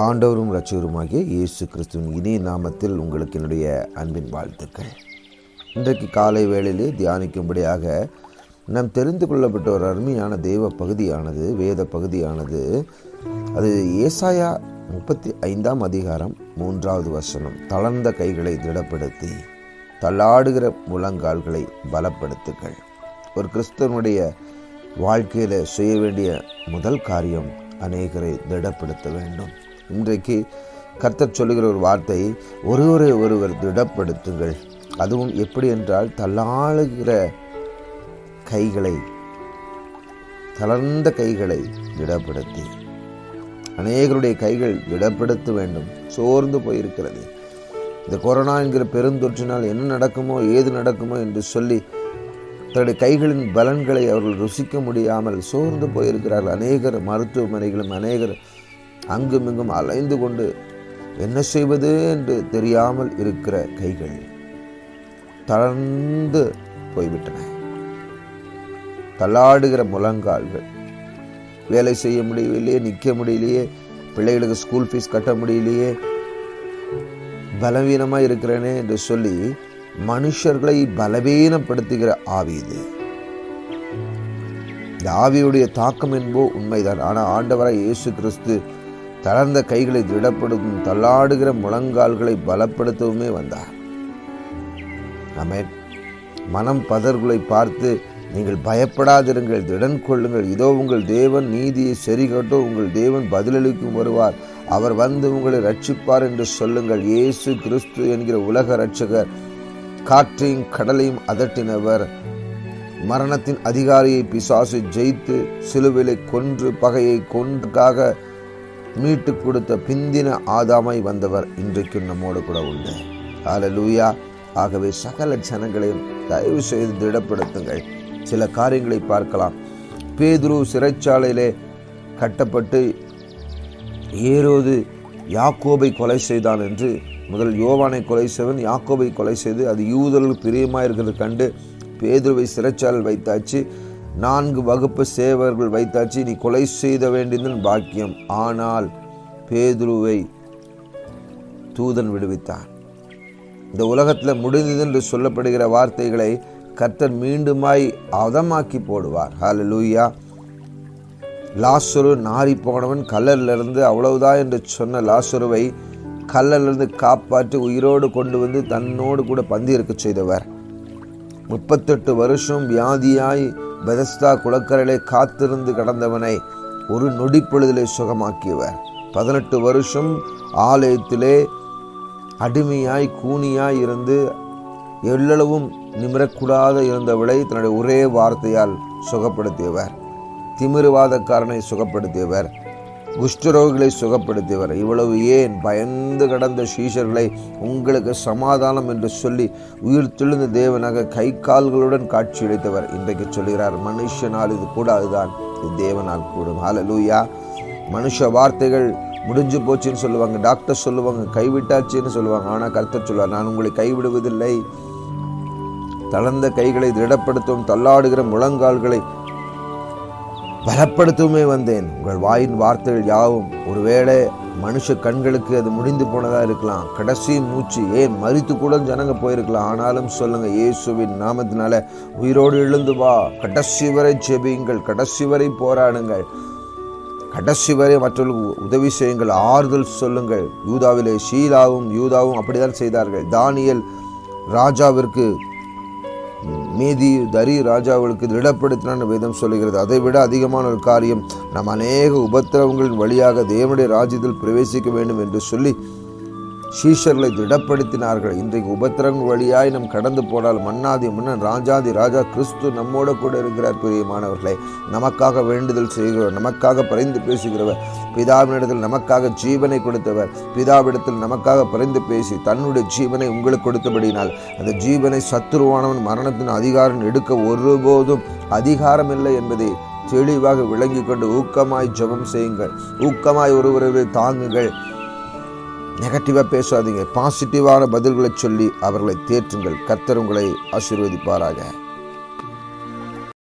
ஆண்டவரும் ரட்சகருமாகிய இயேசு கிறிஸ்துவின் இனிய நாமத்தில் உங்களுக்கு என்னுடைய அன்பின் வாழ்த்துக்கள். இன்றைக்கு காலை வேளையிலே தியானிக்கும்படியாக நாம் தெரிந்து கொள்ளப்பட்ட ஒரு அருமையான தெய்வ பகுதியானது வேத பகுதியானது. அது ஏசாயா முப்பத்தி ஐந்தாம் அதிகாரம் மூன்றாவது வசனம். தளர்ந்த கைகளை திடப்படுத்தி தள்ளாடுகிற முழங்கால்களை பலப்படுத்துங்கள். ஒரு கிறிஸ்தவனுடைய வாழ்க்கையில் செய்ய வேண்டிய முதல் காரியம் அநேகரை திடப்படுத்த வேண்டும். இன்றைக்கு கர்த்தர் சொல்லுகிற ஒரு வார்த்தையை ஒருவரை ஒருவர் திடப்படுத்துங்கள். அதுவும் எப்படி என்றால் தள்ளாளுகிற கைகளை தளர்ந்த கைகளை திடப்படுத்தி. அநேகருடைய கைகள் திடப்படுத்த வேண்டும். சோர்ந்து போயிருக்கிறது. இந்த கொரோனா என்கிற பெருந்தொற்றினால் என்ன நடக்குமோ ஏது நடக்குமோ என்று சொல்லி தன்னுடைய கைகளின் பலன்களை அவர்கள் ருசிக்க முடியாமல் சோர்ந்து போயிருக்கிறார்கள். அநேகர் மருத்துவமனைகளும் அநேகர் அங்குமிங்கும் அலைந்து கொண்டு என்ன செய்வது? என்று தெரியாமல் இருக்கிற கைகள் தளர்ந்து போய்விட்டன. தள்ளாடுகிற முழங்கால்கள் வேலை செய்ய முடியவில்லையே நிற்க முடியலையே பிள்ளைகளுக்கு ஸ்கூல் ஃபீஸ் கட்ட முடியலையே பலவீனமாக இருக்கிறேனே என்று சொல்லி மனுஷர்களை பலவீனப்படுத்துகிற ஆவி இது. இந்த ஆவியுடைய தாக்கம் என்போ உண்மைதான். ஆனால் ஆண்டவராக இயேசு கிறிஸ்து தளர்ந்த கைகளை திடப்படுத்தும் தள்ளாடுகிற முழங்கால்களை பலப்படுத்தவுமே வந்தார். ஆமென் மனம் பதர்களை பார்த்து நீங்கள் பயப்படாதிருங்கள் திடன் கொள்ளுங்கள். இதோ உங்கள் தேவன் நீதியை சரிகட்டோ உங்கள் தேவன் பதிலளிக்கும் வருவார். அவர் வந்து உங்களை ரட்சிப்பார் என்று சொல்லுங்கள். இயேசு கிறிஸ்து என்கிற உலக ரட்சகர் காற்றையும் கடலையும் அதட்டினவர். மரணத்தின் அதிகாரியை பிசாசு ஜெயித்து சிலுவிலை கொன்று பகையை கொன்றுக்காக மீட்டு கொடுத்த பிந்தின ஆதாமாய் வந்தவர் இன்றைக்கும் நம்மோடு கூட உண்டு. ஹalleluya. ஆகவே சகல ஜனங்களையும் தயவு செய்து திடப்படுத்துங்கள். சில காரியங்களை பார்க்கலாம். பேதுரு சிறைச்சாலையிலே கட்டப்பட்டு ஏரோது யாக்கோபை கொலை செய்தான் என்று முதல் யோவானை கொலை செய்வன் யாக்கோபை கொலை செய்து அது யூதர்கள் பிரியமாக இருக்கிறது கண்டு பேதுருவை சிறைச்சாலையில் வைத்தாச்சு. நான்கு வகுப்பு சேவர்கள் வைத்தாச்சு நீ கொலை செய்த வேண்டியதன் பாக்கியம். ஆனால் பேதுருவை தூதன் விடுவித்தான். இந்த உலகத்தில் முடிந்தது என்று சொல்லப்படுகிற வார்த்தைகளை கர்த்தர் மீண்டுமாய் அதமாக்கி போடுவார். ஹalleluya லாசுரு நாரி போனவன் கல்லறிலிருந்து அவ்வளவுதான் என்று சொன்ன லாசுருவை கல்லலிருந்து காப்பாற்றி உயிரோடு கொண்டு வந்து தன்னோடு கூட பந்திருக்க செய்தவர். முப்பத்தெட்டு வருஷம் வியாதியாய் பெதஸ்தா குளக்கரையிலே காத்திருந்து கடந்தவனை ஒரு நொடிப்பொழுதிலே சுகமாக்கியவர். பதினெட்டு வருஷம் ஆலயத்திலே அடிமையாய் கூனியாய் இருந்து எல்லளவும் நிமிரக்கூடாத இருந்தவளை தன்னுடைய ஒரே வார்த்தையால் சுகப்படுத்தியவர். திமிருவாதக்காரனை சுகப்படுத்தியவர். குஷ்டரோகிகளை சுகப்படுத்தியவர். இவ்வளவு ஏன்? பயந்து கடந்த சீஷர்களை உங்களுக்கு சமாதானம் என்று சொல்லி உயிர் தெழுந்த தேவனாக கை கால்களுடன் காட்சியளித்தவர் இன்றைக்கு சொல்கிறார் மனுஷனால் இது கூடாதுதான் இது தேவனால் கூடும். ஹலலூயா மனுஷ வார்த்தைகள் முடிஞ்சு போச்சுன்னு சொல்லுவாங்க. டாக்டர் சொல்லுவாங்க கைவிட்டாச்சுன்னு சொல்லுவாங்க. ஆனால் கருத்தர் சொல்லுவார் நான் உங்களை கைவிடுவதில்லை. தளர்ந்த கைகளை திடப்படுத்தும் தள்ளாடுகிற முழங்கால்களை பலப்படுத்தவுமே வந்தேன். உங்கள் வாயின் வார்த்தைகள் யாவும் ஒருவேளை மனுஷ கண்களுக்கு அது முடிந்து போனதா இருக்கலாம். கடைசி மூச்சு ஏன் மறித்து கூட ஜனங்க போயிருக்கலாம். ஆனாலும் சொல்லுங்க இயேசுவின் நாமத்தினால உயிரோடு எழுந்து வா. கடைசி வரை செபியுங்கள் கடைசி வரை போராடுங்கள். கடைசி வரை மற்றவர்களுக்கு உதவி செய்யுங்கள். ஆறுதல் சொல்லுங்கள். யூதாவிலே ஷீலாவும் யூதாவும் அப்படிதான் செய்தார்கள். தானியல் ராஜாவிற்கு மீதி தரி ராஜாவுக்கு திடப்படுத்தினான் வேதம் சொல்லுகிறது. அதை விட அதிகமான ஒரு காரியம் நாம் அநேக உபத்திரவங்களின் வழியாக தேவனுடைய ராஜ்யத்தில் பிரவேசிக்க வேண்டும் என்று சொல்லி சீஷர்களை திடப்படுத்தினார்கள். இன்றைக்கு உபத்திரங்கள் வழியாய் நம் கடந்து போனால் மன்னாதி மன்னன் ராஜாதி ராஜா கிறிஸ்து நம்மோட கூட இருக்கிறார் பிரியமானவர்களை நமக்காக வேண்டுதல் செய்கிறவர் நமக்காக பரிந்து பேசுகிறவர். பிதாவினிடத்தில் நமக்காக ஜீவனை கொடுத்தவர். பிதாவிடத்தில் நமக்காக பரிந்து பேசி தன்னுடைய ஜீவனை உங்களுக்கு கொடுத்தபடினால் அந்த ஜீவனை சத்துருவானவன் மரணத்தின் அதிகாரம் எடுக்க ஒருபோதும் அதிகாரம் இல்லை என்பதை தெளிவாக விளங்கி கொண்டு ஊக்கமாய் ஜெபம் செய்யுங்கள். ஊக்கமாய் ஒருவரை தாங்குங்கள். நெகட்டிவாக பேசாதீங்க. பாசிட்டிவான பதில்களை சொல்லி அவர்களை தேற்றுங்கள். கர்த்தர் உங்களை ஆசீர்வதிப்பாராக.